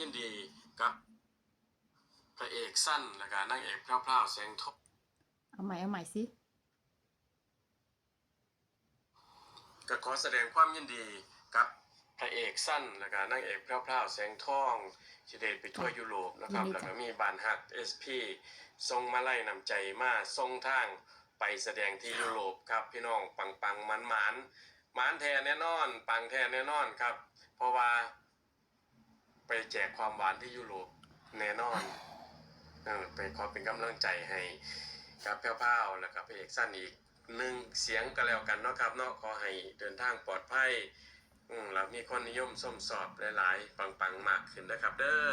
ยินดีกับพระเอกสั้นและก็นางเอกพราวๆแสงทองเอาใหม่เอาใหม่สิก็ขอแสดงความยินดีกับพระเอกสั้นและก็นางเอกพราวๆแสงทองที่ได้ไปทั่วยุโรปนะครับยินดีแล้วจ้ะก็มีบานฮักเอสพีทรงมาไล่นำใจมาทรงทางไปแสดงที่ยุโรปครับพี่น้องปังปังมันมันๆหมานแท้แน่นอน ปังแท้แน่นอนครับ เพราะว่า ไปแจกความหวานที่ยุโรปแน่นอนเออไปขอเป็นกำลังใจให้กับแพ้วๆแล้วก็พระเอกสั้นอีกหนึ่งเสียงก็แล้วกันเนาะครับเนาะขอให้เดินทางปลอดภัยอืมแล้วมีคนนิยมส้มสอบหลายๆ ปังๆ มากขึ้นนะครับ เด้อ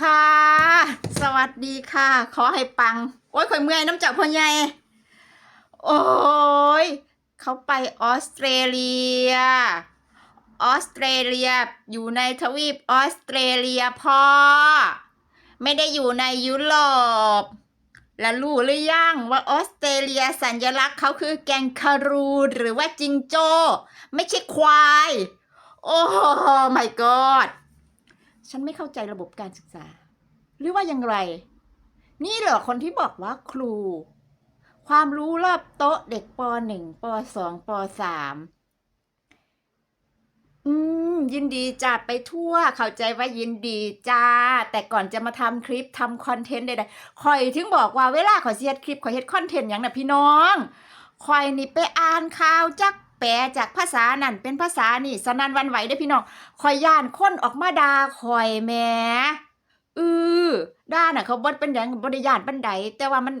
ค่ะ สวัสดีค่ะ ขอให้ปัง โอ้ยข่อยเมื่อยน้ำจากพ่อใหญ่โอ้ย เขาไปออสเตรเลีย ออสเตรเลียอยู่ในทวีปออสเตรเลียพ่อไม่ได้อยู่ในยุโรปแล้วรู้หรือยังว่าออสเตรเลียสัญลักษณ์เขาคือแกงคารูหรือว่าจิงโจ้ ไม่ใช่ควาย โอ้โห my god ฉันไม่เข้าใจระบบการศึกษา หรือว่าอย่างไร นี่เหรอคนที่บอกว่าครู ความรู้รอบโต๊ะเด็กป .1 ป .2 ป .3 อืม ยินดีจ้าไปทั่ว เข้าใจว่ายินดีจ้า แต่ก่อนจะมาทำคลิปทำคอนเทนต์ใดๆคอยถึงบอกว่าเวลาขอยสิเฮ็ดคลิปขอยเฮ็ดคอนเทนต์อย่างน่ะพี่น้องคอยนี่ไปอ่านข่าวจากแปลจากภาษานั่นเป็นภาษานี่สนันหวันไหวได้อพี่น้องคอยย่านคนออกมาด่าคอยแหม่อือด่าน่ะเขาบ่เป็นหยังบ่ได้ย่านปานใดแต่ว่ามัน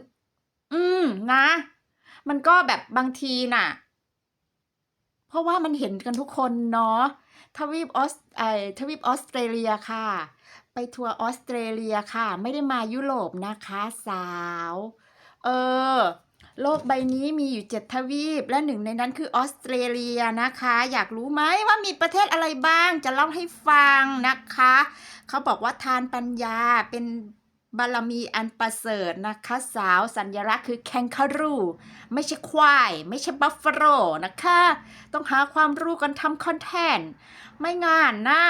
อืมนะ มันก็แบบบางทีน่ะ ราะว่ามันเห็นกันทุกคนเนาะทวีปออสไอทวีปออสเตรเลียค่ะ ไปทัวร์ออสเตรเลียค่ะ ไม่ได้มายุโรปนะคะสาว เออ โลกใบนี้มีอยู่เจ็ดทวีป และหนึ่งในนั้นคือออสเตรเลียนะคะ อยากรู้ไหมว่ามีประเทศอะไรบ้าง จะเล่าให้ฟังนะคะ เขาบอกว่าทานปัญญาเป็น บารมีอันประเสริฐนะคะสาวสัญลักษณ์คือแคนคารูไม่ใช่ควาย ไม่ใช่บัฟฟาโลนะคะ ต้องหาความรู้กันทำคอนเทนต์ ไม่งานนะ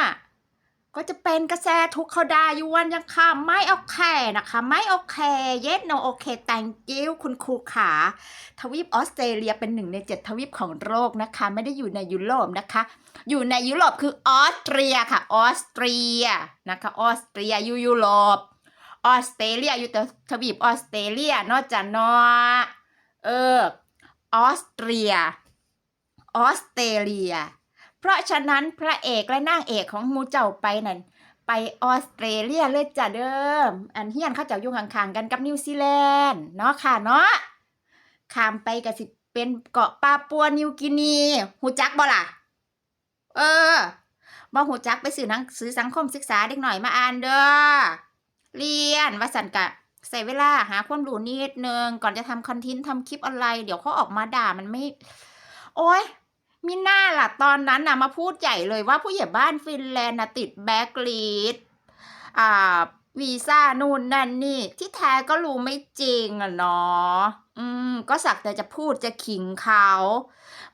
ก็จะเป็นกระแสทุกข์เขาดาอยู่วันยังค่ะไม่โอเคนะคะ ไม่โอเค yes no โอเค thank you คุณครูขา ทวีปออสเตรเลียเป็นหนึ่งในเจ็ดทวีปของโลกนะคะ ไม่ได้อยู่ในยุโรปนะคะ อยู่ในยุโรปคือออสเตรียค่ะ ออสเตรียนะคะ ออสเตรียอยู่ยุโรป ออสเตรเลียอยู่แต่ทวีปออสเตรเลียเนอกจากเนาะเออออสเตรีย ออสเตรเลีย เพราะฉะนั้นพระเอกและนางเอกของมูเจ้าไปนั่นไปออสเตรเลียเลยจ้ะเดิม อันเฮียนเขาจ้าอยู่ข้างๆกันกับนิวซีแลนด์เนาะค่ะเนาะข้ามไปก็สิเป็นเกาะปาปัวนิวกินีหูจักบ่ล่ะ เออบ่หูจักไปสื่อหนังสือสังคมศึกษาเด็กหน่อยมาอ่านเด้อ เรียนว่าสันกะใส่เวลาหาความรู้นิดนึงก่อนจะทำคอนเทนต์ทำคลิปอะไร เดี๋ยวเขาออกมาด่ามันไม่ โอ้ยมีหน้าล่ะ ตอนนั้นน่ะมาพูดใหญ่เลยว่าผู้ใหญ่บ้านฟินแลนด์นะติดแบ็กลีดอ่า วีซ่านู่นนั่นนี่ ที่แท้ก็รู้ไม่จริงอะเนาะอืม ก็สักแต่จะพูดจะขิงเขา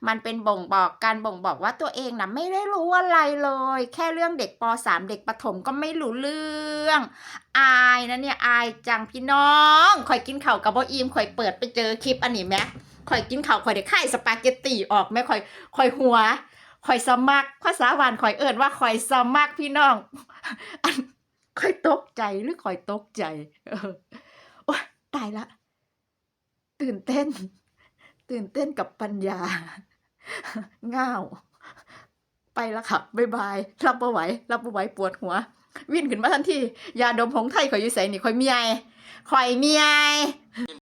มันเป็นบ่งบอกการบ่งบอกว่าตัวเองนะไม่ได้รู้อะไรเลย แค่เรื่องเด็กป .3 เด็กประถมก็ไม่รู้เรื่อง อายนะเนี่ยอายจังพี่น้องข่อยกินข้าวกับบ่อิ่มข่อยเปิดไปเจอคลิปอันนี้แม็ข่อยกินข้าวข่อยได้ไข่สปาเกตตีออกแม่ข่อยข่อยหัวข่อยสมักภาษาหวานข่อยเอิ้นว่าข่อยสมักพี่น้องอัน ค่อยตกใจหรือค่อยตกใจโอ๊ยตายละ ตื่นเต้น ตื่นเต้นกับปัญญาง่าว ไปละค่ะบ๊ายบาย รับบ่ไหว รับบ่ไหวปวดหัว วิ่นขึ้นมาทันทียาดมของไทยข่อยอยู่ใส่นี่ข่อยเมียข่อยเมีย